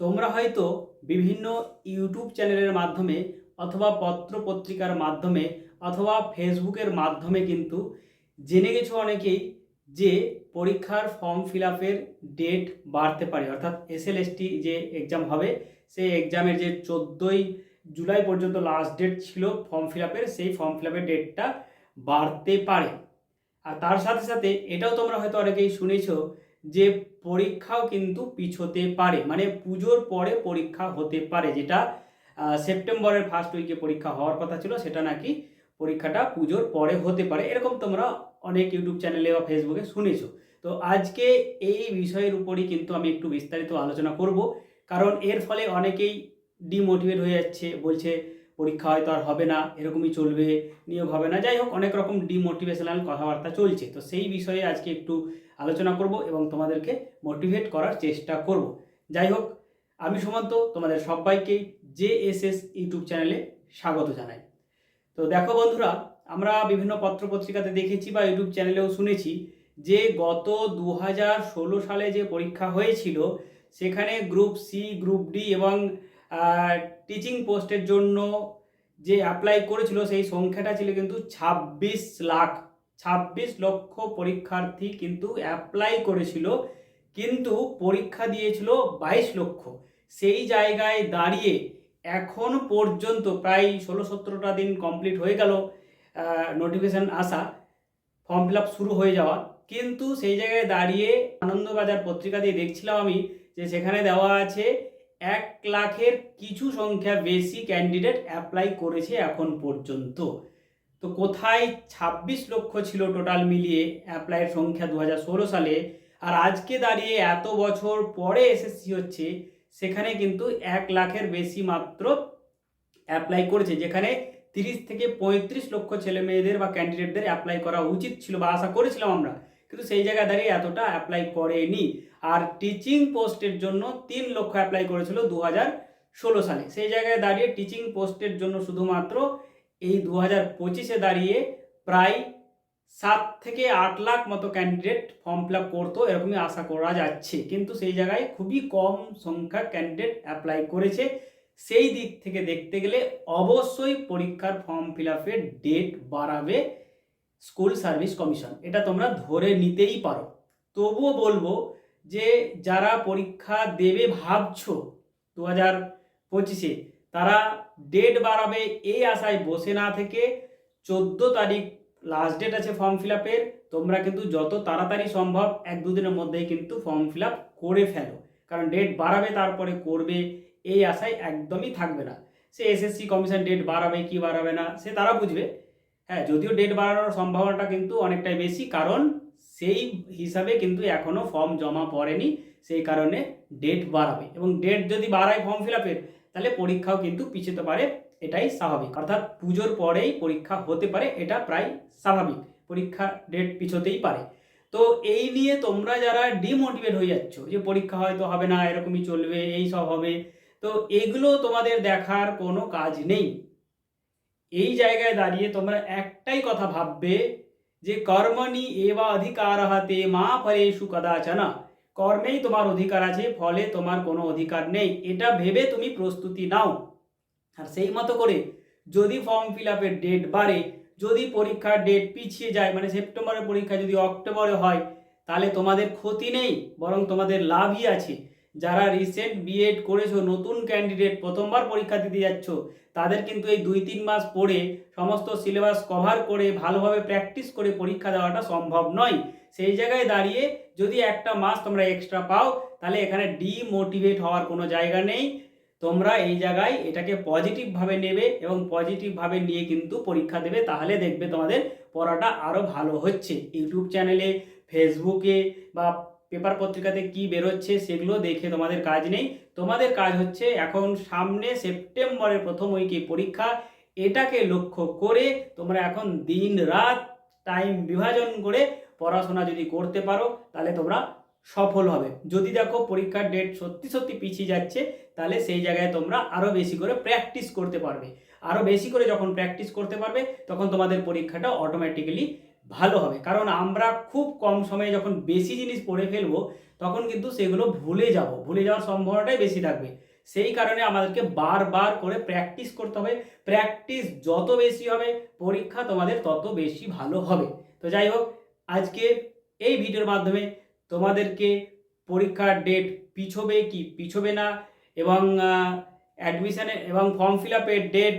তোমরা হয়তো বিভিন্ন ইউটিউব চ্যানেলের মাধ্যমে অথবা পত্র পত্রিকার মাধ্যমে অথবা ফেসবুকের মাধ্যমে কিন্তু জেনে গেছো অনেকেই যে পরীক্ষার ফর্ম ফিল আপের ডেট বাড়তে পারে। অর্থাৎ এসএলএসটি যে এক্সাম হবে, সেই এক্সামের যে চোদ্দোই জুলাই পর্যন্ত লাস্ট ডেট ছিল ফর্ম ফিল আপের সেই ফর্ম ফিল আপের ডেটটা বাড়তে পারে। আর তার সাথে সাথে এটাও তোমরা হয়তো অনেকেই শুনেছো যে পরীক্ষাও কিন্তু পিছোতে পারে। মানে পুজোর পরে পরীক্ষা হতে পারে। যেটা সেপ্টেম্বরের ফার্স্ট উইকে পরীক্ষা হওয়ার কথা ছিল, সেটা নাকি পরীক্ষাটা পুজোর পরে হতে পারে। এরকম তোমরা অনেক ইউটিউব চ্যানেলে বা ফেসবুকে শুনেছো। তো আজকে এই বিষয়ের উপরই কিন্তু আমি একটু বিস্তারিত আলোচনা করব। কারণ এর ফলে অনেকেই ডিমোটিভেট হয়ে যাচ্ছে, বলছে পরীক্ষা হয়তো আর হবে না, এরকমই চলবে, নিয়োগ হবে না। যাই হোক, অনেক রকম ডিমোটিভেশনাল কথাবার্তা চলছে। তো সেই বিষয়ে আজকে একটু আলোচনা করব এবং তোমাদেরকে মোটিভেট করার চেষ্টা করব। যাই হোক, আমি সুমন্ত, তোমাদের সবাইকে জে এস এস ইউটিউব চ্যানেলে স্বাগত জানাই। তো দেখো বন্ধুরা, আমরা বিভিন্ন পত্র পত্রিকাতে দেখেছি বা ইউটিউব চ্যানেলেও শুনেছি যে গত দু হাজার ষোলো সালে যে পরীক্ষা হয়েছিল, সেখানে গ্রুপ সি, গ্রুপ ডি এবং টিচিং পোস্টের জন্য যে অ্যাপ্লাই করেছিল, সেই সংখ্যাটা ছিল কিন্তু ছাব্বিশ লাখ। ছাব্বিশ লক্ষ পরীক্ষার্থী কিন্তু অ্যাপ্লাই করেছিল, কিন্তু পরীক্ষা দিয়েছিল বাইশ লক্ষ। সেই জায়গায় দাঁড়িয়ে এখন পর্যন্ত প্রায় ষোলো সতেরোটা দিন কমপ্লিট হয়ে গেল নোটিফিকেশান আসা ফর্ম ফিল আপ শুরু হয়ে যাওয়া। কিন্তু সেই জায়গায় দাঁড়িয়ে আনন্দবাজার পত্রিকা দিয়ে দেখছিলাম আমি যে সেখানে দেওয়া আছে, এক লাখের কিছু সংখ্যা বেশি ক্যান্ডিডেট অ্যাপ্লাই করেছে এখন পর্যন্ত। তো কোথায় ছাব্বিশ লক্ষ ছিল টোটাল মিলিয়ে অ্যাপ্লাইয়ের সংখ্যা দু হাজার ষোলো সালে? আর আজকে দাঁড়িয়ে এত বছর পরে এসএসসি হচ্ছে, সেখানে কিন্তু এক লাখের বেশি মাত্র অ্যাপ্লাই করেছে, যেখানে তিরিশ থেকে পঁয়ত্রিশ লক্ষ ছেলে মেয়েদের বা ক্যান্ডিডেটদের অ্যাপ্লাই করা উচিত ছিল বা আশা করেছিলাম আমরা। কিন্তু সেই জায়গায় দাঁড়িয়ে এতটা অ্যাপ্লাই করেনি। আর টিচিং পোস্টের জন্য তিন লক্ষ অ্যাপ্লাই করেছিল দু হাজার ষোলো সালে। সেই জায়গায় দাঁড়িয়ে টিচিং পোস্টের জন্য শুধুমাত্র এই দু হাজার পঁচিশে দাঁড়িয়ে প্রায় সাত থেকে আট লাখ মতো ক্যান্ডিডেট ফর্ম ফিল আপ করতো, এরকমই আশা করা যাচ্ছে। কিন্তু সেই জায়গায় খুবই কম সংখ্যা ক্যান্ডিডেট অ্যাপ্লাই করেছে। সেই দিক থেকে দেখতে গেলে অবশ্যই পরীক্ষার ফর্ম ফিল আপের ডেট বাড়াবে স্কুল সার্ভিস কমিশন এটা তোমরা ধরে নিতেই পারো। তবুও বলব যে যারা পরীক্ষা দেবে ভাবছ দু হাজার পঁচিশে, তারা ডেট বাড়াবে এই আশায় বসে না থেকে চোদ্দ তারিখ লাস্ট ডেট আছে ফর্ম ফিল আপের তোমরা কিন্তু যত তাড়াতাড়ি সম্ভব এক দুদিনের মধ্যেই কিন্তু ফর্ম ফিল আপ করে ফেলো। কারণ ডেট বাড়াবে, তারপরে করবে, এই আশায় একদমই থাকবে না। সে এসএসসি কমিশন ডেট বাড়াবে কি বাড়াবে না, সে তারা বুঝবে। হ্যাঁ যদিও ডেট বাড়ানোর সম্ভাবনাটা কিন্তু অনেকটাই বেশি, কারণ সেই হিসাবে কিন্তু এখনও ফর্ম জমা পড়েনি, সেই কারণে ডেট বাড়াবে। এবং ডেট যদি বাড়ায় ফর্ম ফিল আপের তাহলে পরীক্ষাও কিন্তু পিছোতে পারে, এটাই স্বাভাবিক। অর্থাৎ পুজোর পরেই পরীক্ষা হতে পারে, এটা প্রায় স্বাভাবিক। পরীক্ষা ডেট পিছোতেই পারে। তো এই নিয়ে তোমরা যারা ডিমোটিভেট হয়ে যাচ্ছ, যে পরীক্ষা হয়তো হবে না, এরকমই চলবে, এই সব হবে, তো এগুলো তোমাদের দেখার কোনো কাজ নেই। এই জায়গায় দাঁড়িয়ে তোমরা একটাই কথা ভাববে, যে কর্মণি এবা অধিকার হাতে মা ফলেষু কদাচনা। কর্মেই তোমার অধিকার আছে, ফলে তোমার কোনো অধিকার নেই। এটা ভেবে তুমি প্রস্তুতি নাও। আর সেই মতো করে যদি ফর্ম ফিল আপের ডেট বাড়ে, যদি পরীক্ষার ডেট পিছিয়ে যায় মানে সেপ্টেম্বরের পরীক্ষা যদি অক্টোবরে হয়, তাহলে তোমাদের ক্ষতি নেই, বরং তোমাদের লাভই আছে। যারা রিসেন্ট বিএড করেছ, নতুন ক্যান্ডিডেট প্রথমবার পরীক্ষা দিতে যাচ্ছ, তাদের কিন্তু এই দুই তিন মাস পড়ে সমস্ত সিলেবাস কভার করে, ভালোভাবে প্র্যাকটিস করে পরীক্ষা দেওয়াটা সম্ভব নয়। সেই জায়গায় দাঁড়িয়ে যদি একটা মাস তোমরা এক্সট্রা পাও, তাহলে এখানে ডিমোটিভেট হওয়ার কোনো জায়গা নেই। তোমরা এই জায়গায় এটাকে পজিটিভভাবে নেবে এবং পজিটিভভাবে নিয়ে কিন্তু পরীক্ষা দেবে, তাহলে দেখবে তোমাদের পড়াটা আরও ভালো হচ্ছে। ইউটিউব চ্যানেলে, ফেসবুকে বা পেপার পত্রিকাতে কি বেরোচ্ছে সেগুলো দেখে তোমাদের কাজ নেই। তোমাদের কাজ হচ্ছে এখন সামনে সেপ্টেম্বরের প্রথম উইকে পরীক্ষা, এটাকে লক্ষ্য করে তোমরা এখন দিন রাত টাইম বিভাজন করে পড়াশোনা যদি করতে পারো, তাহলে তোমরা সফল হবে। যদি দেখো পরীক্ষার ডেট সত্যি সত্যি পিছিয়ে যাচ্ছে, তাহলে সেই জায়গায় তোমরা আরও বেশি করে প্র্যাকটিস করতে পারবে। আরও বেশি করে যখন প্র্যাকটিস করতে পারবে, তখন তোমাদের পরীক্ষাটা অটোমেটিক্যালি ভালো হবে। কারণ আমরা খুব কম সময়ে যখন বেশি জিনিস পড়ে ফেলব, তখন কিন্তু সেগুলো ভুলে যাব। ভুলে যাওয়ার সম্ভাবনাটাই বেশি থাকবে। সেই কারণে আমাদেরকে বারবার করে প্র্যাকটিস করতে হবে। প্র্যাকটিস যত বেশি হবে, পরীক্ষা তোমাদের তত বেশি ভালো হবে। তো যাই হোক আজকে এই ভিডিওর মাধ্যমে তোমাদেরকে পরীক্ষার ডেট পিছবে কি পিছবে না এবং অ্যাডমিশনে এবং ফর্ম ফিল আপের ডেট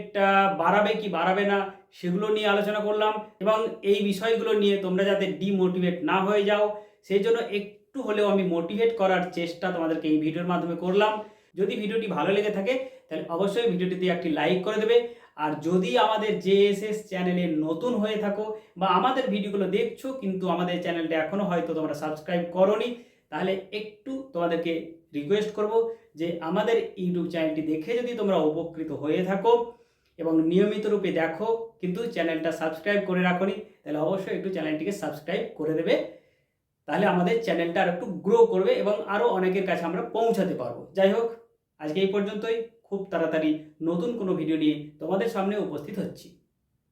বাড়াবে কি বাড়াবে না সেগুলো নিয়ে আলোচনা করলাম এবং এই বিষয়গুলো নিয়ে তোমরা যাতে ডিমোটিভেট না হয়ে যাও, সেই জন্য একটু হলেও আমি মোটিভেট করার চেষ্টা তোমাদেরকে এই ভিডিওর মাধ্যমে করলাম। যদি ভিডিওটি ভালো লেগে থাকে তাহলে অবশ্যই ভিডিওটিতে একটি লাইক করে দেবে। আর যদি আমাদের জেএসএস চ্যানেলে নতুন হয়ে থাকো বা আমাদের ভিডিওগুলো দেখছ কিন্তু আমাদের চ্যানেলটা এখনও হয়তো তোমরা সাবস্ক্রাইব করোনি, তাহলে একটু তোমাদেরকে রিকোয়েস্ট করব যে আমাদের ইউটিউব চ্যানেলটি দেখে যদি তোমরা উপকৃত হয়ে থাকো এবং নিয়মিত রূপে দেখো কিন্তু চ্যানেলটা সাবস্ক্রাইব করে রাখোনি, তাহলে অবশ্যই একটু চ্যানেলটিকে সাবস্ক্রাইব করে দেবে। তাহলে আমাদের চ্যানেলটা আর একটু গ্রো করবে এবং আরও অনেকের কাছে আমরা পৌঁছাতে পারব। যাই হোক, আজকে এই পর্যন্তই। খুব তাড়াতাড়ি নতুন কোনো ভিডিও নিয়ে তোমাদের সামনে উপস্থিত হচ্ছি।